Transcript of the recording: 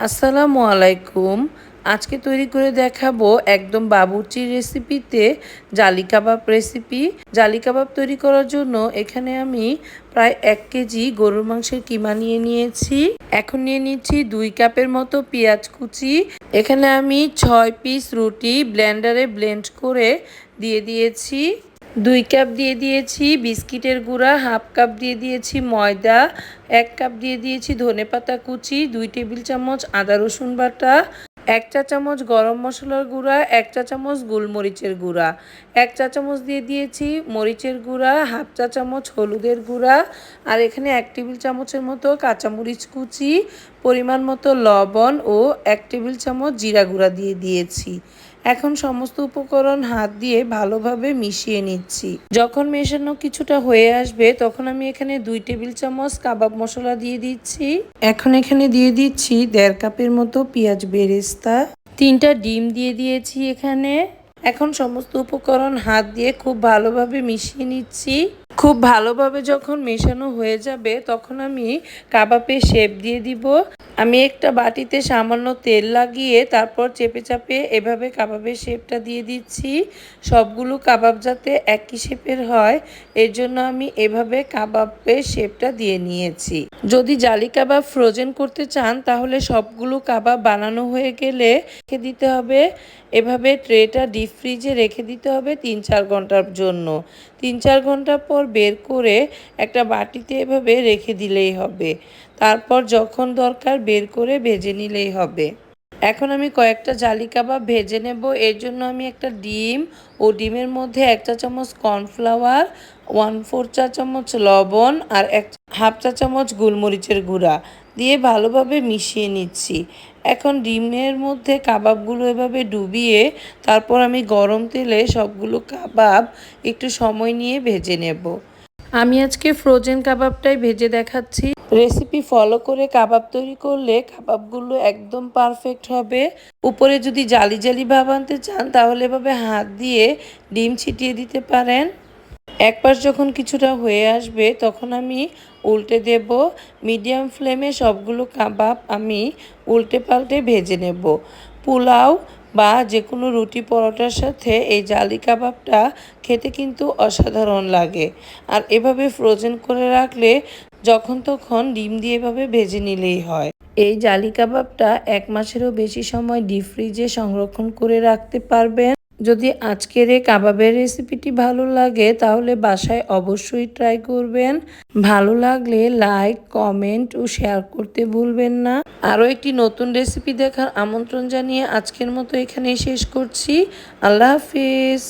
আসসালামু আলাইকুম। আজকে তৈরি করে দেখাবো একদম বাবুর্চির রেসিপিতে জালি কাবাব রেসিপি। জালি কাবাব তৈরি করার জন্য এখানে আমি প্রায় এক কেজি গরুর মাংসের কিমা নিয়ে নিয়েছি। এখন নিয়ে নিচ্ছি দুই কাপের মতো পেঁয়াজ কুচি। এখানে আমি ছয় পিস রুটি ব্লেন্ডারে ব্লেন্ড করে দিয়ে দিয়েছি। দুই কাপ দিয়ে দিয়েছি বিস্কিটের গুঁড়া, হাফ কাপ দিয়ে দিয়েছি ময়দা, এক কাপ দিয়ে দিয়েছি ধনেপাতা কুচি, দুই টেবিল চামচ আদা রসুন বাটা, এক চা চামচ গরম মশলার গুঁড়া, এক চা চামচ গোলমরিচের গুঁড়া। এক চা চামচ দিয়ে দিয়েছি মরিচের গুঁড়া, হাফ চা চামচ হলুদের গুঁড়া আর এখানে এক টেবিল চামচের মতো কাঁচামরিচ কুচি, পরিমাণ মতো লবণ ও এক টেবিল চামচ জিরা গুঁড়া দিয়ে দিয়েছি। এখন সমস্ত উপকরণ হাত দিয়ে ভালোভাবে মিশিয়ে নিচ্ছি। যখন মেশানো কিছুটা হয়ে আসবে, তখন আমি এখানে দুই টেবিল চামচ কাবাব মশলা দিয়ে দিচ্ছি। এখন এখানে দিয়ে দিচ্ছি দেড় কাপের মতো পেঁয়াজ বেরেস্তা। তিনটা ডিম দিয়ে দিয়েছি এখানে। এখন সমস্ত উপকরণ হাত দিয়ে খুব ভালোভাবে মিশিয়ে নিচ্ছি। খুব ভালোভাবে যখন মেশানো হয়ে যাবে, তখন আমি কাবাবে শেপ দিয়ে দিব। আমি একটা বাটিতে সামান্য তেল লাগিয়ে তারপর চেপে চাপে এভাবে কাবাবের শেপটা দিয়ে দিচ্ছি। সবগুলো কাবাব যাতে একই শেপের হয়, এর জন্য আমি এভাবে কাবাবের শেপটা দিয়ে নিয়েছি। যদি জালি কাবাব ফ্রোজেন করতে চান, তাহলে সবগুলো কাবাব বানানো হয়ে গেলে রেখে দিতে হবে। এভাবে ট্রেটা ডিপ ফ্রিজে রেখে দিতে হবে তিন চার ঘণ্টার জন্য। তিন চার ঘণ্টা পর বের করে একটা বাটিতে এভাবে রেখে দিলেই হবে। তারপর যখন দরকার বের করে ভেজে নিলেই হবে। এখন আমি কয়েকটা জালি কাবাব ভেজে নেব। এর জন্য আমি একটা ডিম ও ডিমের মধ্যে এক চা চামচ কর্নফ্লাওয়ার ওয়ান ফোর চা চামচ লবণ আর এক হাফ চা চামচ গোলমরিচের গুঁড়া দিয়ে ভালোভাবে মিশিয়ে নিচ্ছি। এখন ডিমের মধ্যে কাবাবগুলো এভাবে ডুবিয়ে তারপর আমি গরম তেলে সবগুলো কাবাব একটু সময় নিয়ে ভেজে নেব। আমি আজকে ফ্রোজেন কাবাবটাই ভেজে দেখাচ্ছি। রেসিপি ফলো করে কাবাব তৈরি করলে কাবাবগুলো একদম পারফেক্ট হবে। উপরে যদি জালি জালি ভাব আনতে চান, তাহলে এভাবে হাত দিয়ে ডিম ছিটিয়ে দিতে পারেন। এক পাশ যখন কিছুটা হয়ে আসবে, তখন আমি উল্টে দেব। মিডিয়াম ফ্লেমে সবগুলো কাবাব আমি উল্টে পাল্টে ভেজে নেব। পোলাও বা যে কোনো রুটি পরোটার সাথে এই জালি কাবাবটা খেতে কিন্তু অসাধারণ লাগে। আর এভাবে ফ্রোজেন করে রাখলে যখন তখন ডিম দিয়ে এভাবে ভেজে নিলেই হয়। এই জালি কাবাবটা এক মাসেরও বেশি সময় ডিপ ফ্রিজে সংরক্ষণ করে রাখতে পারবেন। যদি আজকের এই কাবাবের রেসিপিটি ভালো লাগে, তাহলে বাসায় অবশ্যই ট্রাই করবেন। ভালো লাগলে লাইক কমেন্ট ও শেয়ার করতে ভুলবেন না। আরও একটি নতুন রেসিপি দেখার আমন্ত্রণ জানিয়ে আজকের মতো এখানেই শেষ করছি। আল্লাহ হাফিজ।